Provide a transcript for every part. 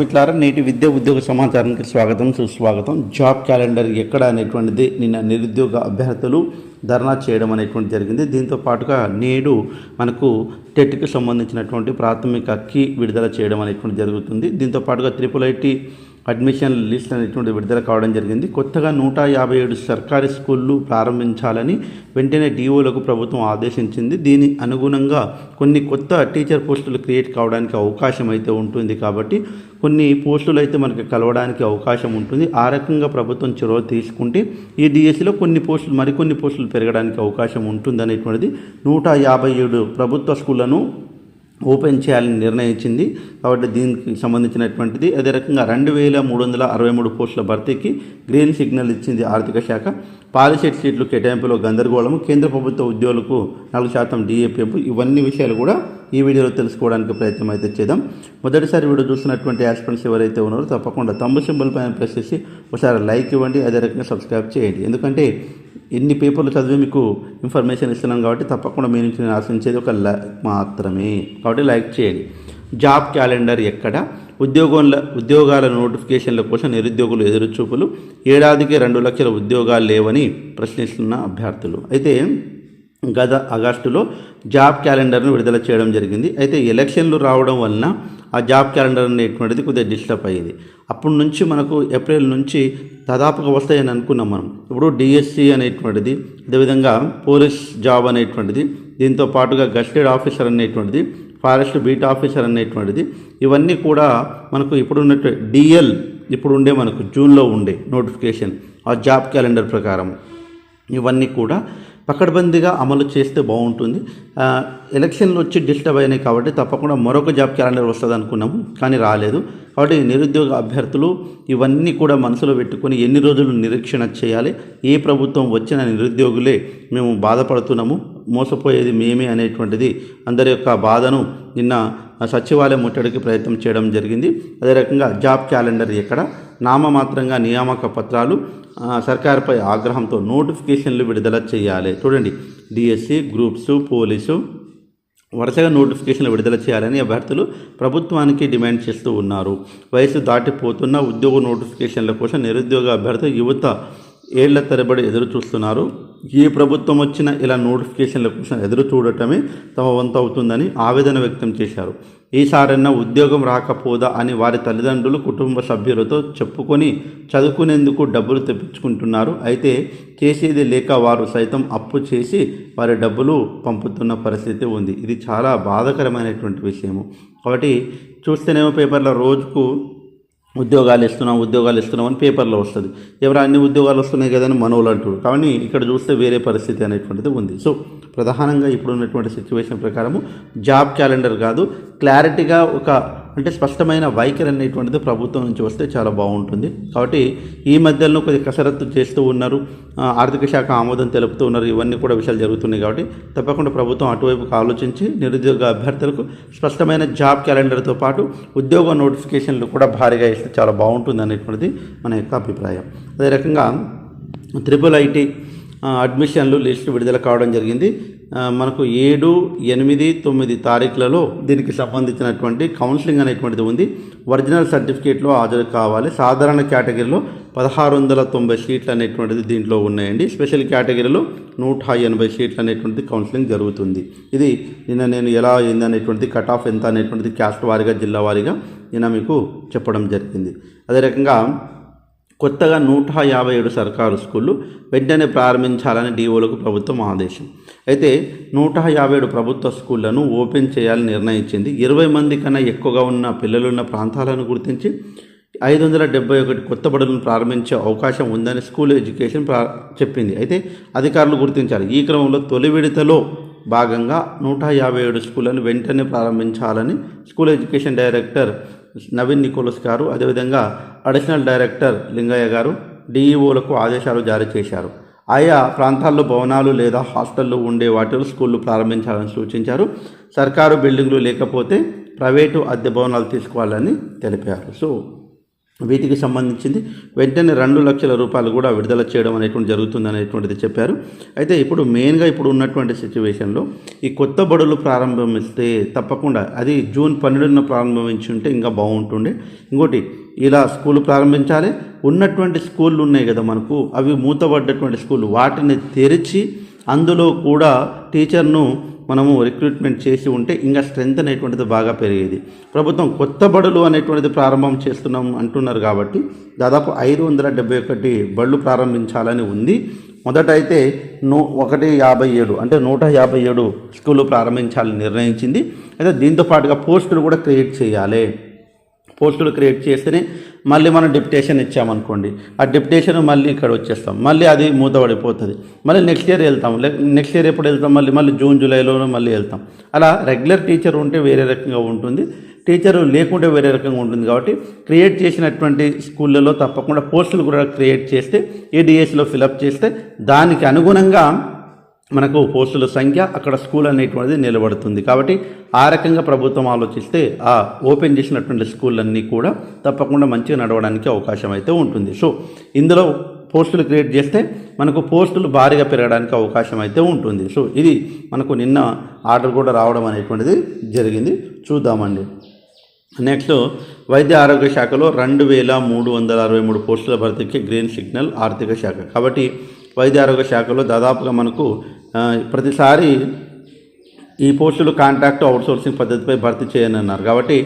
మిత్రులారా నేటి విద్య ఉద్యోగ సమాచారానికి స్వాగతం సుస్వాగతం. జాబ్ క్యాలెండర్ ఎక్కడ అనేటువంటిది నిన్న నిరుద్యోగ అభ్యర్థులు ధర్నా చేయడం అనేటువంటి జరిగింది. దీంతో పాటుగా నేడు మనకు టెట్కి సంబంధించినటువంటి ప్రాథమిక కీ విడుదల చేయడం అనేటువంటి జరుగుతుంది. దీంతో పాటుగా త్రిపుల్ ఐటీ అడ్మిషన్ లిస్ట్ అనేటువంటి విడుదల కావడం జరిగింది. కొత్తగా నూట యాభై ఏడు సర్కారీ స్కూళ్ళు ప్రారంభించాలని వెంటనే డిఓలకు ప్రభుత్వం ఆదేశించింది. దీని అనుగుణంగా కొన్ని కొత్త టీచర్ పోస్టులు క్రియేట్ కావడానికి అవకాశం అయితే ఉంటుంది కాబట్టి కొన్ని పోస్టులు అయితే మనకి కలవడానికి అవకాశం ఉంటుంది. ఆ రకంగా ప్రభుత్వం చొరవ తీసుకుంటే ఈ డిఎస్సిలో కొన్ని పోస్టులు మరికొన్ని పోస్టులు పెరగడానికి అవకాశం ఉంటుంది అనేటువంటిది నూట యాభై ఏడు ప్రభుత్వ స్కూళ్ళను ఓపెన్ చేయాలని నిర్ణయించింది. కాబట్టి దీనికి సంబంధించినటువంటిది అదే రకంగా రెండు వేల మూడు వందల అరవై మూడు పోస్టుల భర్తీకి గ్రీన్ సిగ్నల్ ఇచ్చింది ఆర్థిక శాఖ. పాలిసెట్ సీట్లు కేటాయింపులో గందరగోళం కేంద్ర ప్రభుత్వ ఉద్యోగులకు నాలుగు శాతం డిఏపీఎఫ్ ఇవన్నీ విషయాలు కూడా ఈ వీడియోలో తెలుసుకోవడానికి ప్రయత్నం అయితే చేద్దాం. మొదటిసారి వీడియో చూస్తున్నటువంటి యాస్పెంట్స్ ఎవరైతే ఉన్నారో తప్పకుండా తమ్ము సింబల్ పైన ప్రెస్ చేసి ఒకసారి లైక్ ఇవ్వండి అదే రకంగా సబ్స్క్రైబ్ చేయండి. ఎందుకంటే ఎన్ని పేపర్లు చదివి మీకు ఇన్ఫర్మేషన్ ఇస్తున్నాం కాబట్టి తప్పకుండా మీ నుంచి నేను ఆశించేది ఒక లైక్ మాత్రమే. కాబట్టి లైక్ చేయండి. జాబ్ క్యాలెండర్ ఎక్కడ? ఉద్యోగంల ఉద్యోగాల నోటిఫికేషన్ల కోసం నిరుద్యోగులు ఎదురుచూపులు. ఏడాదికి రెండు లక్షల ఉద్యోగాలు లేవని ప్రశ్నిస్తున్న అభ్యర్థులు. అయితే గత ఆగస్టులో జాబ్ క్యాలెండర్ను విడుదల చేయడం జరిగింది. అయితే ఎలక్షన్లు రావడం వలన ఆ జాబ్ క్యాలెండర్ అనేటువంటిది కొద్దిగా డిస్టర్బ్ అయ్యేది. అప్పటి నుంచి మనకు ఏప్రిల్ నుంచి దాదాపుగా వస్తాయని అనుకున్నాం మనం. ఇప్పుడు డిఎస్సి అనేటువంటిది అదేవిధంగా పోలీస్ జాబ్ అనేటువంటిది దీంతో పాటుగా గస్టెడ్ ఆఫీసర్ అనేటువంటిది ఫారెస్ట్ బీట్ ఆఫీసర్ అనేటువంటిది. ఇవన్నీ కూడా మనకు ఇప్పుడు ఉన్నట్టు డిఎల్ ఇప్పుడు ఉండే మనకు జూన్లో ఉండే నోటిఫికేషన్ ఆ జాబ్ క్యాలెండర్ ప్రకారం. ఇవన్నీ కూడా పకడ్బందీగా అమలు చేస్తే బాగుంటుంది. ఎలక్షన్లు వచ్చి డిస్టర్బ్ అయినాయి కాబట్టి తప్పకుండా మరొక జాబ్ క్యాలెండర్ వస్తుంది అనుకున్నాము కానీ రాలేదు. కాబట్టి నిరుద్యోగ అభ్యర్థులు ఇవన్నీ కూడా మనసులో పెట్టుకొని ఎన్ని రోజులు నిరీక్షణ చేయాలి ఏ ప్రభుత్వం వచ్చిన నిరుద్యోగులే మేము బాధపడుతున్నాము. మోసపోయేది మేమే అనేటువంటిది అందరి యొక్క బాధను నిన్న సచివాలయం ముట్టడికి ప్రయత్నం చేయడం జరిగింది. అదే రకంగా జాబ్ క్యాలెండర్ ఇక్కడ నామమాత్రంగా నియామక పత్రాలు సర్కారుపై ఆగ్రహంతో నోటిఫికేషన్లు విడుదల చేయాలి. చూడండి డిఎస్సి గ్రూప్స్ పోలీసు వరుసగా నోటిఫికేషన్లు విడుదల చేయాలని అభ్యర్థులు ప్రభుత్వానికి డిమాండ్ చేస్తూ ఉన్నారు. వయసు దాటిపోతున్న ఉద్యోగ నోటిఫికేషన్ల కోసం నిరుద్యోగ అభ్యర్థులు యువత ఏళ్ళ తరబడి ఎదురు చూస్తున్నారు. ఏ ప్రభుత్వం వచ్చినా ఇలా నోటిఫికేషన్ల కోసం ఎదురు చూడటమే తమ వంతు అవుతుందని ఆవేదన వ్యక్తం చేశారు. ఈసారన్నా ఉద్యోగం రాకపోదా అని వారి తల్లిదండ్రులు కుటుంబ సభ్యులతో చెప్పుకొని చదువుకునేందుకు డబ్బులు తెప్పించుకుంటున్నారు. అయితే చేసేది లేక వారు సైతం అప్పు చేసి వారి డబ్బులు పంపుతున్న పరిస్థితి ఉంది. ఇది చాలా బాధాకరమైనటువంటి విషయము. కాబట్టి చూస్తేనేమో పేపర్లో రోజుకు ఉద్యోగాలు ఇస్తున్నాం ఉద్యోగాలు ఇస్తున్నాం అని పేపర్లో వస్తుంది. ఎవరు అన్ని ఉద్యోగాలు వస్తున్నాయి కదా అని అంటారు కానీ ఇక్కడ చూస్తే వేరే పరిస్థితి అనేటువంటిది ఉంది. సో ప్రధానంగా ఇప్పుడు ఉన్నటువంటి సిచ్యువేషన్ ప్రకారము జాబ్ క్యాలెండర్ కాదు క్లారిటీగా ఒక అంటే స్పష్టమైన వైఖరి అనేటువంటిది ప్రభుత్వం నుంచి వస్తే చాలా బాగుంటుంది. కాబట్టి ఈ మధ్యలో కొద్ది కసరత్తు చేస్తూ ఉన్నారు. ఆర్థిక శాఖ ఆమోదం తెలుపుతూ ఉన్నారు. ఇవన్నీ కూడా విషయాలు జరుగుతున్నాయి కాబట్టి తప్పకుండా ప్రభుత్వం అటువైపుకు ఆలోచించి నిరుద్యోగ అభ్యర్థులకు స్పష్టమైన జాబ్ క్యాలెండర్తో పాటు ఉద్యోగ నోటిఫికేషన్లు కూడా భారీగా ఇస్తే చాలా బాగుంటుంది అనేటువంటిది మన యొక్క అభిప్రాయం. అదే రకంగా త్రిపుల్ ఐటీ అడ్మిషన్లు లిస్టు విడుదల కావడం జరిగింది. మనకు ఏడు ఎనిమిది తొమ్మిది తారీఖులలో దీనికి సంబంధించినటువంటి కౌన్సిలింగ్ అనేటువంటిది ఉంది. ఒరిజినల్ సర్టిఫికేట్లో హాజరు కావాలి. సాధారణ కేటగిరీలో పదహారు వందల తొంభై సీట్లు అనేటువంటిది దీంట్లో ఉన్నాయండి. స్పెషల్ కేటగిరీలో నూట ఎనభై సీట్లు అనేటువంటిది కౌన్సిలింగ్ జరుగుతుంది. ఇది నిన్న నేను ఎలా అయింది అనేటువంటిది కట్ ఆఫ్ ఎంత అనేటువంటిది క్యాస్ట్ వారీగా జిల్లా వారీగా నిన్న మీకు చెప్పడం జరిగింది. అదే రకంగా కొత్తగా నూట యాభై ఏడు సర్కారు స్కూళ్ళు వెంటనే ప్రారంభించాలని డిఓలకు ప్రభుత్వం ఆదేశం. అయితే నూట యాభై ఏడు ప్రభుత్వ స్కూళ్ళను ఓపెన్ చేయాలని నిర్ణయించింది. ఇరవై మంది కన్నా ఎక్కువగా ఉన్న పిల్లలున్న ప్రాంతాలను గుర్తించి ఐదు వందల డెబ్బై ఒకటి కొత్త బడులను ప్రారంభించే అవకాశం ఉందని స్కూల్ ఎడ్యుకేషన్ ప్రా చెప్పింది. అయితే అధికారులు గుర్తించాలి ఈ క్రమంలో తొలి విడతలో భాగంగా నూట యాభై ఏడు స్కూళ్ళను వెంటనే ప్రారంభించాలని school education director Naveen Nicholas గారు అదేవిధంగా అడిషనల్ డైరెక్టర్ లింగయ్య గారు డిఈఓలకు ఆదేశాలు జారీ చేశారు. ఆయా ప్రాంతాల్లో భవనాలు లేదా హాస్టళ్ళు ఉండే వాటిలో స్కూళ్ళు ప్రారంభించాలని సూచించారు. సర్కారు బిల్డింగ్లు లేకపోతే ప్రైవేటు అద్దె భవనాలు తీసుకోవాలని తెలిపారు. సో వీటికి సంబంధించింది వెంటనే రెండు లక్షల రూపాయలు కూడా విడుదల చేయడం అనేటువంటి జరుగుతుంది అనేటువంటిది చెప్పారు. అయితే ఇప్పుడు మెయిన్గా ఇప్పుడు ఉన్నటువంటి సిచ్యువేషన్లో ఈ కొత్త బడులు ప్రారంభమిస్తే తప్పకుండా అది జూన్ పన్నెండున ప్రారంభించి ఉంటే ఇంకా బాగుంటుండే. ఇంకోటి ఇలా స్కూల్ ప్రారంభించాలి. ఉన్నటువంటి స్కూళ్ళు ఉన్నాయి కదా మనకు అవి మూతపడ్డటువంటి స్కూళ్ళు. వాటిని తెరిచి అందులో కూడా టీచర్ను మనము రిక్రూట్మెంట్ చేసి ఉంటే ఇంకా స్ట్రెంత్ అనేటువంటిది బాగా పెరిగేది. ప్రభుత్వం కొత్త బడులు అనేటువంటిది ప్రారంభం చేస్తున్నాం అంటున్నారు కాబట్టి దాదాపు ఐదు వందల డెబ్బై ఒకటి బళ్ళు ప్రారంభించాలని ఉంది. మొదట అయితే నూ ఒకటి యాభై ఏడు అంటే నూట యాభై ఏడు స్కూళ్ళు ప్రారంభించాలని నిర్ణయించింది. అయితే దీంతో పాటుగా పోస్టులు కూడా క్రియేట్ చేయాలి. పోస్టులు క్రియేట్ చేస్తేనే మళ్ళీ మనం డిప్యుటేషన్ ఇచ్చామనుకోండి. ఆ డిప్యుటేషన్ మళ్ళీ ఇక్కడ వచ్చేస్తాం. మళ్ళీ అది మూతపడిపోతుంది మళ్ళీ నెక్స్ట్ ఇయర్ వెళ్తాం. నెక్స్ట్ ఇయర్ ఎప్పుడు వెళ్తాం? మళ్ళీ మళ్ళీ జూన్ జూలైలోనే మళ్ళీ వెళ్తాం. అలా రెగ్యులర్ టీచర్ ఉంటే వేరే రకంగా ఉంటుంది. టీచరు లేకుంటే వేరే రకంగా ఉంటుంది కాబట్టి క్రియేట్ చేసినటువంటి స్కూళ్ళలో తప్పకుండా పోస్టులు కూడా క్రియేట్ చేస్తే ఏడిఎస్లో ఫిలప్ చేస్తే దానికి అనుగుణంగా మనకు పోస్టుల సంఖ్య అక్కడ స్కూల్ అనేటువంటిది నిలబడుతుంది. కాబట్టి ఆ రకంగా ప్రభుత్వం ఆలోచిస్తే ఆ ఓపెన్ చేసినటువంటి స్కూళ్ళన్నీ కూడా తప్పకుండా మంచిగా నడవడానికి అవకాశం అయితే ఉంటుంది. సో ఇందులో పోస్టులు క్రియేట్ చేస్తే మనకు పోస్టులు భారీగా పెరగడానికి అవకాశం అయితే ఉంటుంది. సో ఇది మనకు నిన్న ఆర్డర్ కూడా రావడం అనేటువంటిది జరిగింది. చూద్దామండి. నెక్స్ట్ వైద్య ఆరోగ్య శాఖలో రెండు వేల మూడు వందల అరవై మూడు పోస్టుల భర్తీకి గ్రీన్ సిగ్నల్ ఆర్థిక శాఖ. కాబట్టి వైద్య ఆరోగ్య శాఖలో దాదాపుగా మనకు ప్రతిసారి ఈ పోస్టులు కాంట్రాక్ట్ అవుట్సోర్సింగ్ పద్ధతిపై భర్తీ చేయనున్నారు కాబట్టి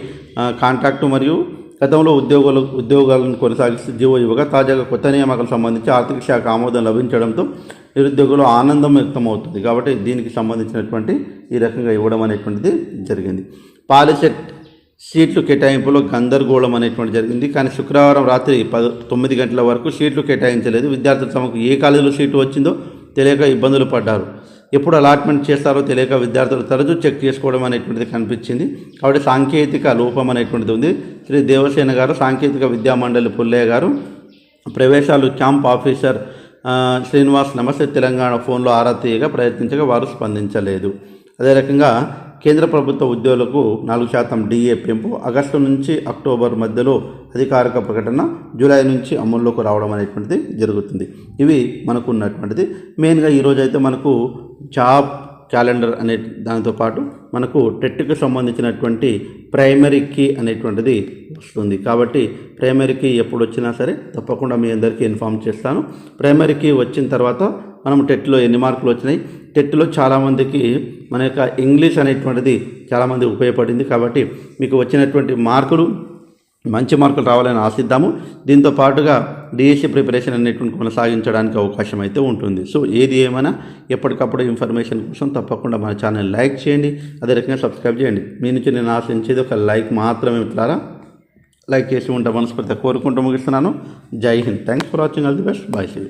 కాంట్రాక్టు మరియు గతంలో ఉద్యోగులు ఉద్యోగాలను కొనసాగిస్తూ జీవో ఇవ్వగా తాజాగా కొత్త నియామకాలకు సంబంధించి ఆర్థిక శాఖ ఆమోదం లభించడంతో నిరుద్యోగులు ఆనందం వ్యక్తమవుతుంది. కాబట్టి దీనికి సంబంధించినటువంటి ఈ రకంగా ఇవ్వడం అనేటువంటిది జరిగింది. పాలిసెట్ సీట్లు కేటాయింపులో గందరగోళం అనేటువంటి జరిగింది. కానీ శుక్రవారం రాత్రి పద తొమ్మిది గంటల వరకు సీట్లు కేటాయించలేదు. విద్యార్థులు తమకు ఏ కాలేజీలో సీటు వచ్చిందో తెలియక ఇబ్బందులు పడ్డారు. ఎప్పుడు అలాట్మెంట్ చేస్తారో తెలియక విద్యార్థులు తరచూ చెక్ చేసుకోవడం అనేటువంటిది కనిపించింది. కాబట్టి సాంకేతిక లోపం అనేటువంటిది ఉంది. శ్రీ దేవసేన గారు సాంకేతిక విద్యా మండలి పుల్లయ్య గారు ప్రవేశాలు క్యాంప్ ఆఫీసర్ శ్రీనివాస్ నమస్తే తెలంగాణ ఫోన్లో ఆరా తీయగా ప్రయత్నించగా వారు స్పందించలేదు. అదే రకంగా కేంద్ర ప్రభుత్వ ఉద్యోగులకు నాలుగు శాతం డిఏ పెంపు ఆగస్టు నుంచి అక్టోబర్ మధ్యలో అధికారిక ప్రకటన జూలై నుంచి అమల్లోకి రావడం అనేటువంటిది జరుగుతుంది. ఇవి మనకు ఉన్నటువంటిది మెయిన్గా ఈరోజు అయితే మనకు జాబ్ క్యాలెండర్ అనే దానితో పాటు మనకు టెట్కి సంబంధించినటువంటి ప్రైమరీ కీ అనేటువంటిది వస్తుంది. కాబట్టి ప్రైమరీ కీ ఎప్పుడు వచ్చినా సరే తప్పకుండా మీ అందరికీ ఇన్ఫామ్ చేస్తాను. ప్రైమరీ కీ వచ్చిన తర్వాత మనం టెట్లో ఎన్ని మార్కులు వచ్చినాయి? టెట్లో చాలామందికి మన యొక్క ఇంగ్లీష్ అనేటువంటిది చాలామంది ఉపయోగపడింది కాబట్టి మీకు వచ్చినటువంటి మార్కులు మంచి మార్కులు రావాలని ఆశిద్దాము. దీంతో పాటుగా డిఎస్సి ప్రిపరేషన్ అనేటువంటి కొనసాగించడానికి అవకాశం అయితే ఉంటుంది. సో ఏది ఏమైనా ఎప్పటికప్పుడు ఇన్ఫర్మేషన్ కోసం తప్పకుండా మన ఛానల్ లైక్ చేయండి. అదే రకంగా సబ్స్క్రైబ్ చేయండి. మీ నుంచి నేను ఆశించేది ఒక లైక్ మాత్రమే మిత్రులారా. లైక్ చేసి ఉంటాం మనస్ఫూర్తిగా కోరుకుంటూ ముగిస్తున్నాను. Jai Hind. Thanks for watching. All the best. Bye see